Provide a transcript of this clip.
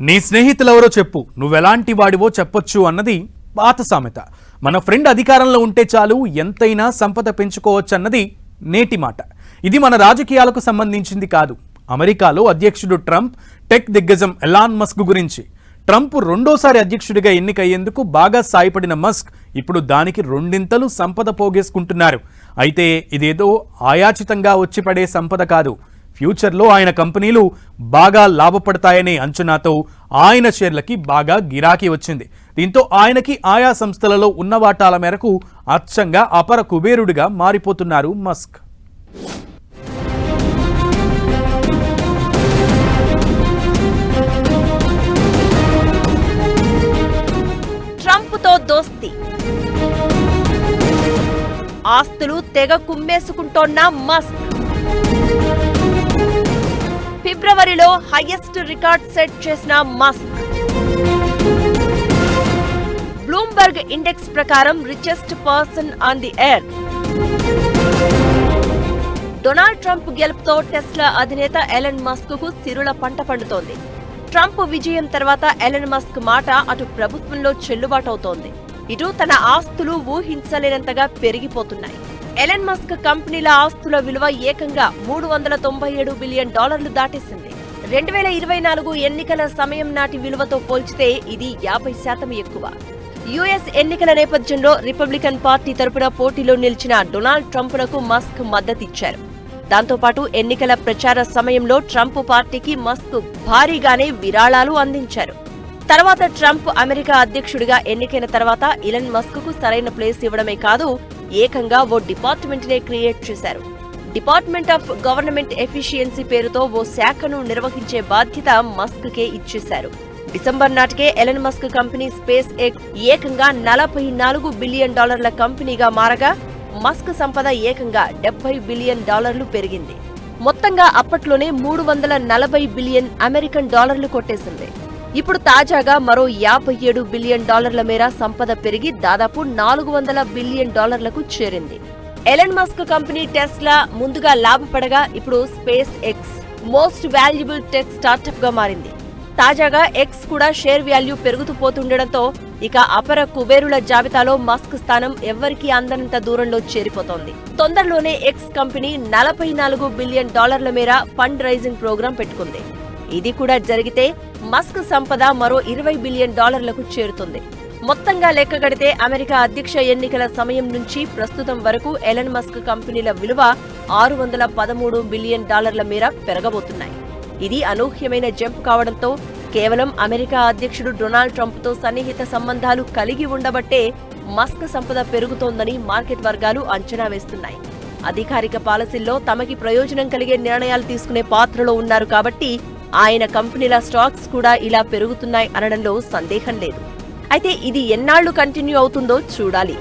నీ స్నేహితులెవరో చెప్పు. నువ్వెలాంటి వాడివో చెప్పొచ్చు అన్నది పాత సామెత. మన ఫ్రెండ్ అధికారంలో ఉంటే చాలు ఎంతైనా సంపద పెంచుకోవచ్చన్నది నేటి మాట. ఇది మన రాజకీయాలకు సంబంధించింది కాదు. అమెరికాలో అధ్యక్షుడు ట్రంప్ టెక్ దిగ్గజం ఎలాన్ మస్క్ గురించి. ట్రంప్ రెండోసారి అధ్యక్షుడిగా ఎన్నికయ్యేందుకు బాగా సాయపడిన మస్క్ ఇప్పుడు దానికి రెండింతలు సంపద పోగేసుకుంటున్నారు. అయితే ఇదేదో ఆయాచితంగా వచ్చి పడే సంపద కాదు. ఫ్యూచర్లో ఆయన కంపెనీలు బాగా లాభపడతాయనే అంచనాతో ఆయన షేర్లకి బాగా గిరాకీ వచ్చింది. దీంతో ఆయనకి ఆయా సంస్థలలో ఉన్న వాటాల మేరకు అచ్చంగా అపర కుబేరుడిగా మారిపోతున్నారు మస్క్. ట్రంప్తో దోస్తి. ఆస్తులు తెగ కుమ్మేసుకుంటోన్న మస్క్. ఫిబ్రవరిలో హైయెస్ట్ రికార్డ్ సెట్ చేసిన మస్క్ బ్లూంబర్గ్ ఇండెక్స్ ప్రకారం richest person on the air Donald Trump గెలుపుతో Tesla అధినేత ఎలన్ మస్క్కు సిరుల పంట పండుతోంది. ట్రంప్ విజయం తర్వాత ఎలన్ మస్క్ మాట అటు ప్రభుత్వంలో చెల్లుబాటవుతోంది. ఇటు తన ఆస్తులు ఊహించలేనంతగా పెరిగిపోతున్నాయి. ఎలన్ మస్క్ కంపెనీల ఆస్తుల విలువ ఏకంగా మూడు వందల తొంభై ఏడు బిలియన్ డాలర్లు దాటేసింది. రెండు వేల ఇరవై నాలుగు ఎన్నికల సమయం నాటి విలువతో పోల్చితే ఇది యాభై శాతం ఎక్కువ. యుఎస్ ఎన్నికల నేపథ్యంలో రిపబ్లికన్ పార్టీ తరపున పోటీలో నిలిచిన డొనాల్డ్ ట్రంప్లకు మస్క్ మద్దతిచ్చారు. దాంతోపాటు ఎన్నికల ప్రచార సమయంలో ట్రంప్ పార్టీకి మస్క్ భారీగానే విరాళాలు అందించారు. తర్వాత ట్రంప్ అమెరికా అధ్యక్షుడిగా ఎన్నికైన తర్వాత ఇలన్ మస్క్కు సరైన ప్లేస్ ఇవ్వడమే కాదు ఏకంగా ఓ డిపార్ట్మెంట్ నే క్రియేట్ చేశారు. డిపార్ట్మెంట్ ఆఫ్ గవర్నమెంట్ ఎఫిషియన్సీ పేరుతో ఓ శాఖను నిర్వహించే బాధ్యత మస్క్ కే ఇచ్చేశారు. డిసెంబర్ నాటికే Elon Musk company SpaceX ఏకంగా నలభై నాలుగు బిలియన్ డాలర్ల కంపెనీగా మారగా మస్క్ సంపద ఏకంగా డెబ్బై బిలియన్ డాలర్లు పెరిగింది. మొత్తంగా అప్పట్లోనే మూడు వందల నలభై బిలియన్ అమెరికన్ డాలర్లు కొట్టేసింది. ఇప్పుడు తాజాగా మరో యాభై ఏడు బిలియన్ డాలర్ల మేర సంపద పెరిగి దాదాపు నాలుగు వందల బిలియన్ డాలర్లకు చేరింది. ఎలన్ మస్క్ కంపెనీ టెస్లా ముందుగా లాభపడగా ఇప్పుడు SpaceX most valuable tech స్టార్టప్గా మారింది. తాజాగా ఎక్స్ కూడా షేర్ వాల్యూ పెరుగుతూ పోతుండటంతో ఇక అపర కుబేరుల జాబితాలో మస్క్ స్థానం ఎవ్వరికీ అందనంత దూరంలో చేరిపోతోంది. తొందరలోనే ఎక్స్ కంపెనీ నలభై నాలుగు బిలియన్ డాలర్ల మేర ఫండ్ రైజింగ్ ప్రోగ్రాం పెట్టుకుంది. ఇది కూడా జరిగితే మస్క్ సంపద మరో ఇరవై బిలియన్ డాలర్లకు చేరుతుంది. మొత్తంగా లెక్కగడితే అమెరికా అధ్యక్ష ఎన్నికల సమయం నుంచి ప్రస్తుతం వరకు ఎలన్ మస్క్ కంపెనీల విలువ ఆరు వందల పదమూడు బిలియన్ డాలర్ల మేర పెరగబోతున్నాయి. ఇది అనూహ్యమైన జంప్ కావడంతో కేవలం అమెరికా అధ్యక్షుడు డొనాల్డ్ ట్రంప్తో సన్నిహిత సంబంధాలు కలిగి ఉండబట్టే మస్క్ సంపద పెరుగుతోందని మార్కెట్ వర్గాలు అంచనా వేస్తున్నాయి. అధికారిక పాలసీల్లో తమకి ప్రయోజనం కలిగే నిర్ణయాలు తీసుకునే పాత్రలో ఉన్నారు కాబట్టి ఆయన కంపెనీల స్టాక్స్ కూడా ఇలా పెరుగుతున్నాయి అనడంలో సందేహం లేదు. అయితే ఇది ఎన్నాళ్ళు కంటిన్యూ అవుతుందో చూడాలి.